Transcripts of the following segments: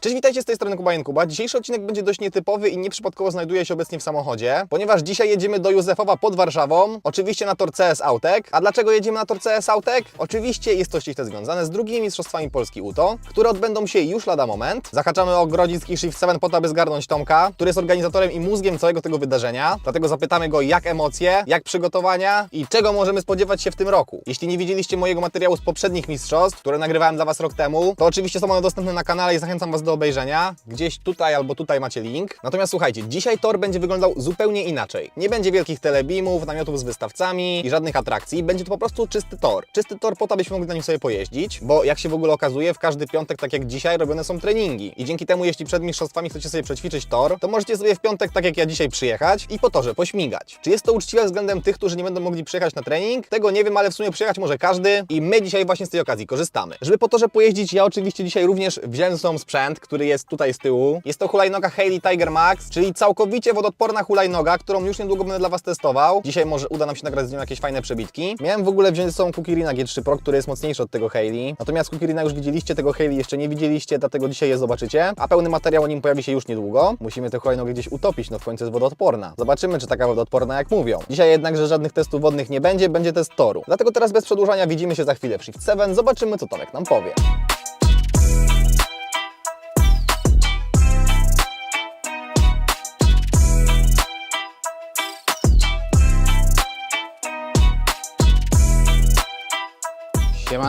Cześć, witajcie z tej strony Kuba Kuba. Dzisiejszy odcinek będzie dość nietypowy i nieprzypadkowo znajduje się obecnie w samochodzie, ponieważ dzisiaj jedziemy do Józefowa pod Warszawą, oczywiście na tor CS Autek. A dlaczego jedziemy na tor CS Autek? Oczywiście jest to ściśle związane z drugimi mistrzostwami Polski UTO, które odbędą się już lada moment. Zahaczamy o Grodzisk i Shift 7 po to, aby zgarnąć Tomka, który jest organizatorem i mózgiem całego tego wydarzenia. Dlatego zapytamy go, jak emocje, jak przygotowania i czego możemy spodziewać się w tym roku. Jeśli nie widzieliście mojego materiału z poprzednich mistrzostw, które nagrywałem dla Was rok temu, to oczywiście są one dostępne na kanale i zachęcam Was do obejrzenia. Gdzieś tutaj albo tutaj macie link. Natomiast słuchajcie, dzisiaj tor będzie wyglądał zupełnie inaczej. Nie będzie wielkich telebimów, namiotów z wystawcami i żadnych atrakcji. Będzie to po prostu czysty tor. Czysty tor po to, abyśmy mogli na nim sobie pojeździć, bo jak się w ogóle okazuje, w każdy piątek, tak jak dzisiaj, robione są treningi. I dzięki temu, jeśli przed mistrzostwami chcecie sobie przećwiczyć tor, to możecie sobie w piątek, tak jak ja dzisiaj, przyjechać i po torze pośmigać. Czy jest to uczciwe względem tych, którzy nie będą mogli przyjechać na trening? Tego nie wiem, ale w sumie przyjechać może każdy i my dzisiaj właśnie z tej okazji korzystamy. Żeby po torze pojeździć, ja oczywiście dzisiaj również wziąłem sobą sprzęt, który jest tutaj z tyłu. Jest to hulajnoga Haley Tiger Max, czyli całkowicie wodoodporna hulajnoga, którą już niedługo będę dla Was testował. Dzisiaj może uda nam się nagrać z nią jakieś fajne przebitki. Miałem w ogóle wziąć ze sobą Kukirina G3 Pro, który jest mocniejszy od tego Haley. Natomiast Kukirina już widzieliście, tego Haley jeszcze nie widzieliście, dlatego dzisiaj je zobaczycie. A pełny materiał o nim pojawi się już niedługo. Musimy tę hulajnogę gdzieś utopić, no w końcu jest wodoodporna. Zobaczymy, czy taka wodoodporna jak mówią. Dzisiaj jednakże żadnych testów wodnych nie będzie, będzie test toru. Dlatego teraz bez przedłużania widzimy się za chwilę w Shift 7. Zobaczymy, co Tomek nam powie.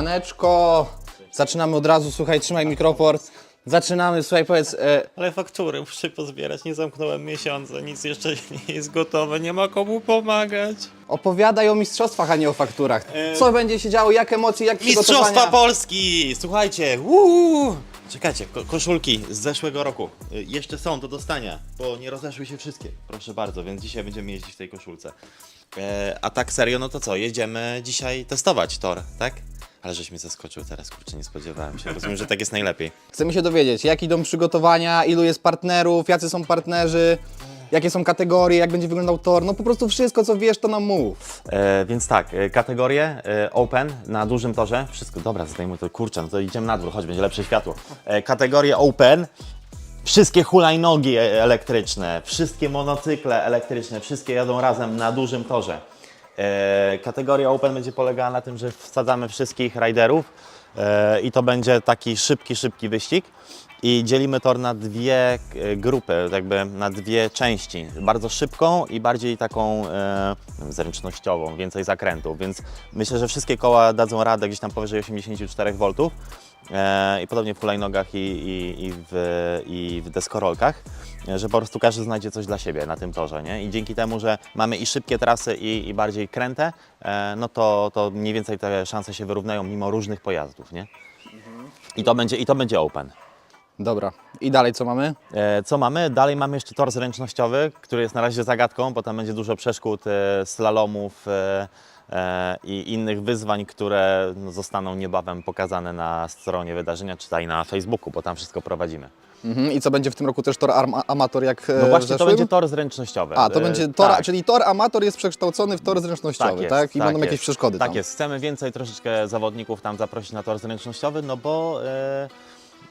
Siemaneczko! Zaczynamy od razu, słuchaj, trzymaj mikrofon. Zaczynamy, słuchaj, powiedz, e, Ale faktury muszę pozbierać, nie zamknąłem miesiąca, nic jeszcze nie jest gotowe, nie ma komu pomagać. opowiadaj o mistrzostwach, a nie o fakturach. Co będzie się działo, jak emocje, jak Mistrzostwa przygotowania? Polski! Słuchajcie, uuu. Czekajcie, ko koszulki z zeszłego roku. Y, Jeszcze są do dostania, bo nie rozeszły się wszystkie. Proszę bardzo, więc dzisiaj będziemy jeździć w tej koszulce. E, a tak serio, no to co, jedziemy dzisiaj testować tor, tak? Ale żeś mnie zaskoczył teraz, kurczę, nie spodziewałem się. Rozumiem, że tak jest najlepiej. Chcemy się dowiedzieć, jak idą przygotowania, ilu jest partnerów, jacy są partnerzy, jakie są kategorie, jak będzie wyglądał tor, no po prostu wszystko, co wiesz, to nam mów. E, więc tak, e, kategorie e, Open na dużym torze, wszystko, dobra, zdejmuj to, kurczę, no to idziemy na dwór, chodź, będzie lepsze światło. E, kategorie Open, wszystkie hulajnogi e- elektryczne, wszystkie monocykle elektryczne, wszystkie jadą razem na dużym torze. E, kategoria Open będzie polegała na tym, że wsadzamy wszystkich riderów e, i to będzie taki szybki, szybki wyścig. I dzielimy tor na dwie e, grupy, jakby na dwie części. Bardzo szybką i bardziej taką zręcznościową, więcej zakrętów. Więc myślę, że wszystkie koła dadzą radę gdzieś tam powyżej 84 V. E, I podobnie w hulajnogach i, i, i, w, i w deskorolkach, że po prostu każdy znajdzie coś dla siebie na tym torze. Nie? I dzięki temu, że mamy i szybkie trasy, i, i bardziej kręte, e, no to, to mniej więcej te szanse się wyrównają mimo różnych pojazdów. Nie? I, to będzie, I to będzie open. Dobra, i dalej co mamy? E, Co mamy? Dalej mamy jeszcze tor zręcznościowy, który jest na razie zagadką, bo tam będzie dużo przeszkód, e, slalomów e, e, i innych wyzwań, które no, zostaną niebawem pokazane na stronie wydarzenia, czytaj na Facebooku, bo tam wszystko prowadzimy. Mhm. I co będzie w tym roku też tor amator jak e, No w właśnie, to zeszłym? będzie tor zręcznościowy. A, to E, będzie tor, tak. czyli tor amator jest przekształcony w tor zręcznościowy, tak? I będą jakieś jest. przeszkody Tak tam. jest. Chcemy więcej troszeczkę zawodników tam zaprosić na tor zręcznościowy, no bo, e,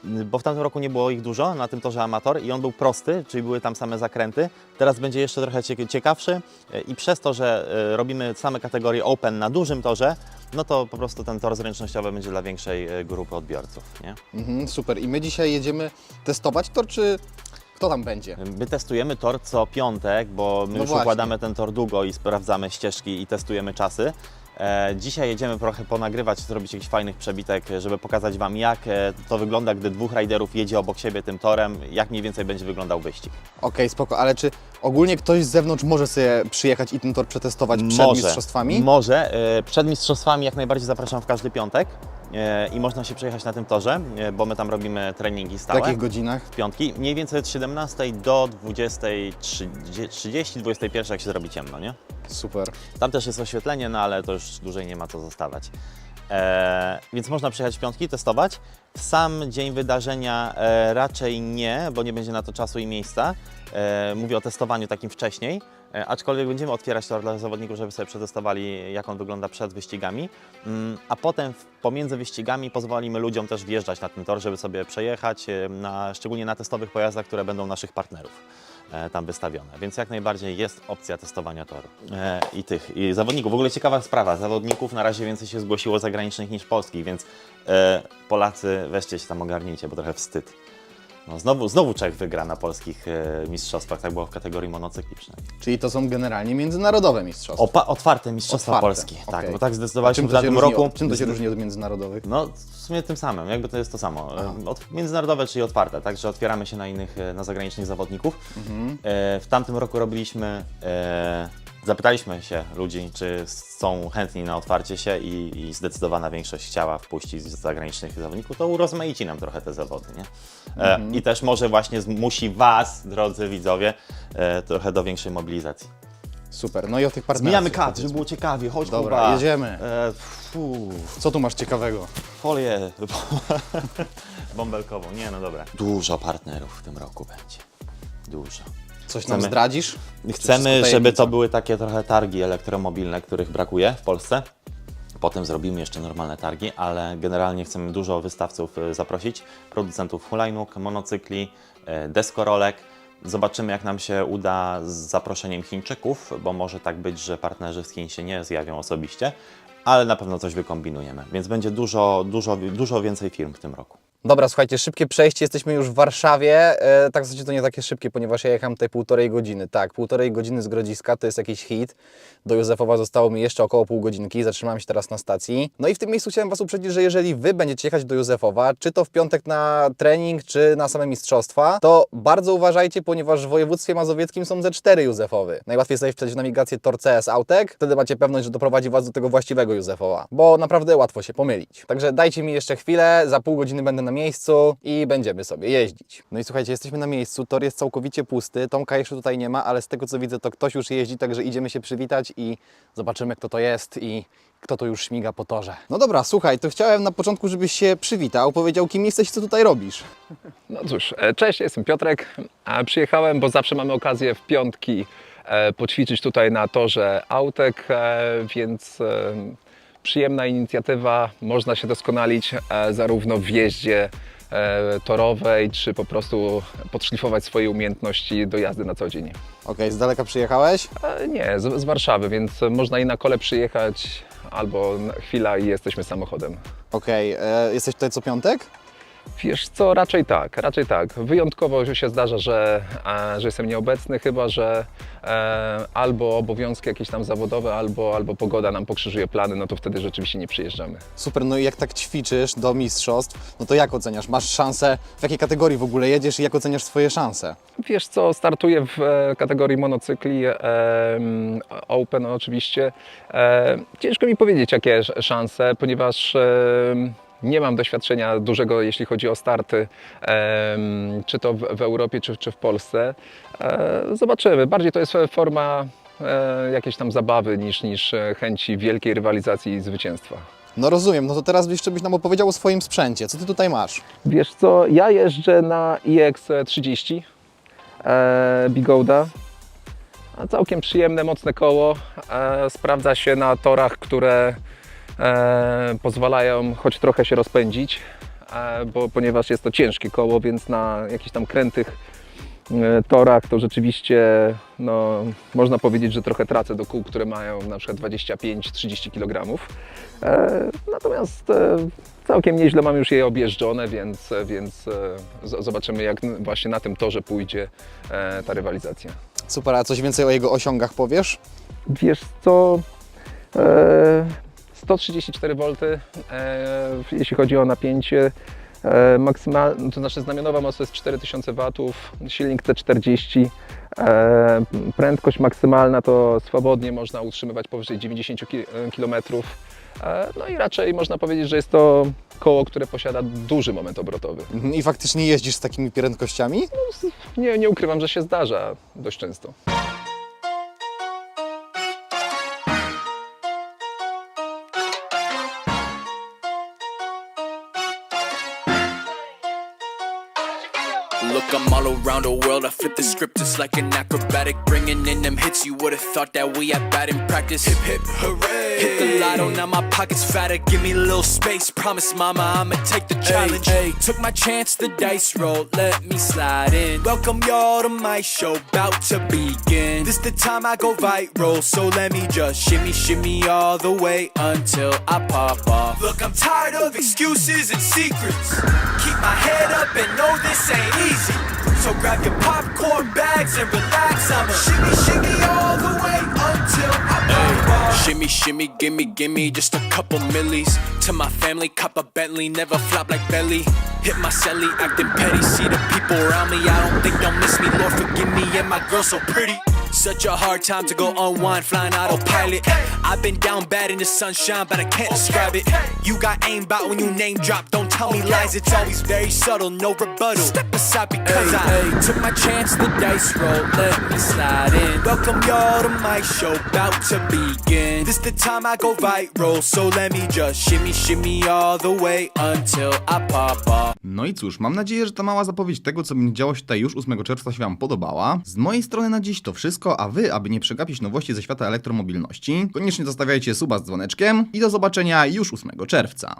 bo w tamtym roku nie było ich dużo na tym torze amator i on był prosty, czyli były tam same zakręty. Teraz będzie jeszcze trochę cie- ciekawszy e, i przez to, że e, robimy same kategorie open na dużym torze, no to po prostu ten tor zręcznościowy będzie dla większej e, grupy odbiorców. Nie? Mhm, super. I my dzisiaj jedziemy testować tor, czy kto tam będzie? My testujemy tor co piątek, bo my No już właśnie. układamy ten tor długo i sprawdzamy ścieżki i testujemy czasy. E, dzisiaj jedziemy trochę ponagrywać, zrobić jakiś fajnych przebitek, żeby pokazać Wam, jak e, to wygląda, gdy dwóch riderów jedzie obok siebie tym torem, jak mniej więcej będzie wyglądał wyścig. Okej, spoko, ale czy ogólnie ktoś z zewnątrz może sobie przyjechać i ten tor przetestować przed może, mistrzostwami? Może. E, Przed mistrzostwami jak najbardziej zapraszam w każdy piątek i można się przejechać na tym torze, e, bo my tam robimy treningi w stałe. jakich godzinach? piątki, mniej więcej od 17 do 20.30, 21 jak się zrobi ciemno, nie? Super. Tam też jest oświetlenie, no ale to już dłużej nie ma co zostawać. E, więc można przyjechać w piątki, testować. Sam dzień wydarzenia e, raczej nie, bo nie będzie na to czasu i miejsca. E, mówię o testowaniu takim wcześniej. E, Aczkolwiek będziemy otwierać tor dla zawodników, żeby sobie przetestowali, jak on wygląda przed wyścigami. Mm, A potem pomiędzy wyścigami pozwolimy ludziom też wjeżdżać na ten tor, żeby sobie przejechać, e, na, szczególnie na testowych pojazdach, które będą naszych partnerów e, tam wystawione. Więc jak najbardziej jest opcja testowania toru e, i tych i zawodników. W ogóle ciekawa sprawa, zawodników na razie więcej się zgłosiło zagranicznych niż polskich, więc e, Polacy weźcie się tam ogarnijcie, bo trochę wstyd. No, znowu, znowu Czech wygra na polskich e, mistrzostwach, tak było w kategorii monocykli przynajmniej. Czyli to są generalnie międzynarodowe mistrzostwa. Opa, otwarte mistrzostwa Otwarte, Polski, tak, okej. bo tak zdecydowaliśmy w tym różni, roku. od, czym to się różni od międzynarodowych? No, w sumie tym samym, jakby to jest to samo. E, Od, międzynarodowe, czyli otwarte, także otwieramy się na innych, e, na zagranicznych zawodników. Mhm. E, w tamtym roku robiliśmy, e, zapytaliśmy się ludzi, czy są chętni na otwarcie się i, i zdecydowana większość chciała wpuścić z zagranicznych zawodników, to urozmaici nam trochę te zawody, nie? E, Mhm. I też może właśnie zmusi Was, drodzy widzowie, e, trochę do większej mobilizacji. Super, no i o tych partnerach. Zmieniamy coś kadr, powiedzmy. żeby było ciekawie, chodź Dobra, Kuba. jedziemy. E, Co tu masz ciekawego? folię bąbelkową. Nie, no dobra. Dużo partnerów w tym roku będzie. Dużo. Coś nam Chcemy- zdradzisz? Chcemy, wszystko żeby to były takie trochę targi elektromobilne, których brakuje w Polsce. Potem zrobimy jeszcze normalne targi, ale generalnie chcemy dużo wystawców y, zaprosić, producentów hulajnóg, monocykli, y, deskorolek. Zobaczymy, jak nam się uda z zaproszeniem Chińczyków, bo może tak być, że partnerzy z Chin się nie zjawią osobiście, ale na pewno coś wykombinujemy. Więc będzie dużo, dużo, dużo więcej firm w tym roku. Dobra, słuchajcie, szybkie przejście, jesteśmy już w Warszawie. E, tak w zasadzie to nie takie szybkie, ponieważ ja jechałem tutaj półtorej godziny. Tak, półtorej godziny z Grodziska to jest jakiś hit. Do Józefowa zostało mi jeszcze około pół godzinki, zatrzymałem się teraz na stacji. No i w tym miejscu chciałem Was uprzedzić, że jeżeli Wy będziecie jechać do Józefowa, czy to w piątek na trening, czy na same mistrzostwa, to bardzo uważajcie, ponieważ w województwie mazowieckim są ze cztery Józefowy. Najłatwiej sobie wpisać w nawigację Tor CS Autek, wtedy macie pewność, że doprowadzi Was do tego właściwego Józefowa, bo naprawdę łatwo się pomylić. Także dajcie mi jeszcze chwilę, za pół godziny będę na miejscu i będziemy sobie jeździć. No i słuchajcie, jesteśmy na miejscu, tor jest całkowicie pusty, Tomka jeszcze tutaj nie ma, ale z tego co widzę, to ktoś już jeździ, także idziemy się przywitać i zobaczymy kto to jest i kto to już śmiga po torze. No dobra, słuchaj, to chciałem na początku, żebyś się przywitał, powiedział kim jesteś i co tutaj robisz. No cóż, e, cześć, jestem Piotrek. A Przyjechałem, bo zawsze mamy okazję w piątki e, poćwiczyć tutaj na torze Autek, e, więc przyjemna inicjatywa. Można się doskonalić e, zarówno w jeździe e, torowej, czy po prostu podszlifować swoje umiejętności do jazdy na co dzień. Okej, z daleka przyjechałeś? E, Nie, z, z Warszawy, więc można i na kole przyjechać, albo chwila i jesteśmy samochodem. Okej, e, jesteś tutaj co piątek? Wiesz co, raczej tak, raczej tak. Wyjątkowo się zdarza, że, e, że jestem nieobecny, chyba że e, albo obowiązki jakieś tam zawodowe, albo, albo pogoda nam pokrzyżuje plany, no to wtedy rzeczywiście nie przyjeżdżamy. Super, no i jak tak ćwiczysz do mistrzostw, no to jak oceniasz? Masz szansę, w jakiej kategorii w ogóle jedziesz i jak oceniasz swoje szanse? Wiesz co, startuję w e, kategorii monocykli e, Open oczywiście. E, ciężko mi powiedzieć, jakie sz- szanse, ponieważ e, nie mam doświadczenia dużego, jeśli chodzi o starty, e, czy to w, Europie, czy, w Polsce. E, zobaczymy. Bardziej to jest forma e, jakiejś tam zabawy niż, niż e, chęci wielkiej rywalizacji i zwycięstwa. No rozumiem, no to teraz jeszcze byś nam opowiedział o swoim sprzęcie. Co ty tutaj masz? Wiesz co, ja jeżdżę na iX30 e, Bigouda. Całkiem przyjemne, mocne koło. E, sprawdza się na torach, które e, pozwalają choć trochę się rozpędzić, e, bo, ponieważ jest to ciężkie koło, więc na jakichś tam krętych e, torach to rzeczywiście no, można powiedzieć, że trochę tracę do kół, które mają na przykład 25-30 kg. E, natomiast e, całkiem nieźle mam już je objeżdżone, więc, więc e, zobaczymy jak właśnie na tym torze pójdzie e, ta rywalizacja. Super, a coś więcej o jego osiągach powiesz? Wiesz co, e, 134 V, e, jeśli chodzi o napięcie, e, maksymalne, to znaczy znamionowa moc to jest 4000 W, silnik C40, e, prędkość maksymalna to swobodnie można utrzymywać powyżej 90 km. No i raczej można powiedzieć, że jest to koło, które posiada duży moment obrotowy. I faktycznie jeździsz z takimi prędkościami? Nie, nie ukrywam, że się zdarza dość często. Around the world. I flip the script just like an acrobatic. Bringing in them hits, you would've thought that we had bad in practice. Hip hip hooray! Hit the lotto, now my pockets fatter. Give me a little space. Promise, mama, I'ma take the challenge. Hey, took my chance, the dice roll. Let me slide in. Welcome y'all to my show, bout to begin. This the time I go viral, so let me just shimmy, shimmy all the way until I pop off. Look, I'm tired of excuses and secrets. Keep my head up and know this ain't easy. So grab your popcorn bags and relax. I'ma shimmy, shimmy all the way until I off. Shimmy, shimmy, gimme, gimme just a couple millies. To my family, cop a Bentley, never flop like belly. Hit my celly, acting petty. See the people around me, I don't think they'll miss me. Lord, forgive me, and my girl so pretty. Such a hard time to go unwind, flying autopilot. I've been down bad in the sunshine, but I can't describe it. You got aim out when you name drop, don't tell me lies, it's always very subtle, no rebuttal. Step aside because I took my chance, the dice roll, let me slide in. Welcome y'all to my show, bout to begin. This the time I go viral, so let me just shimmy, shimmy all the way until I pop off. No i cóż, mam nadzieję, że ta mała zapowiedź tego, co będzie działo się tutaj już 8 czerwca się Wam podobała. Z mojej strony na dziś to wszystko, a Wy, aby nie przegapić nowości ze świata elektromobilności, koniecznie zostawiajcie suba z dzwoneczkiem i do zobaczenia już 8 czerwca.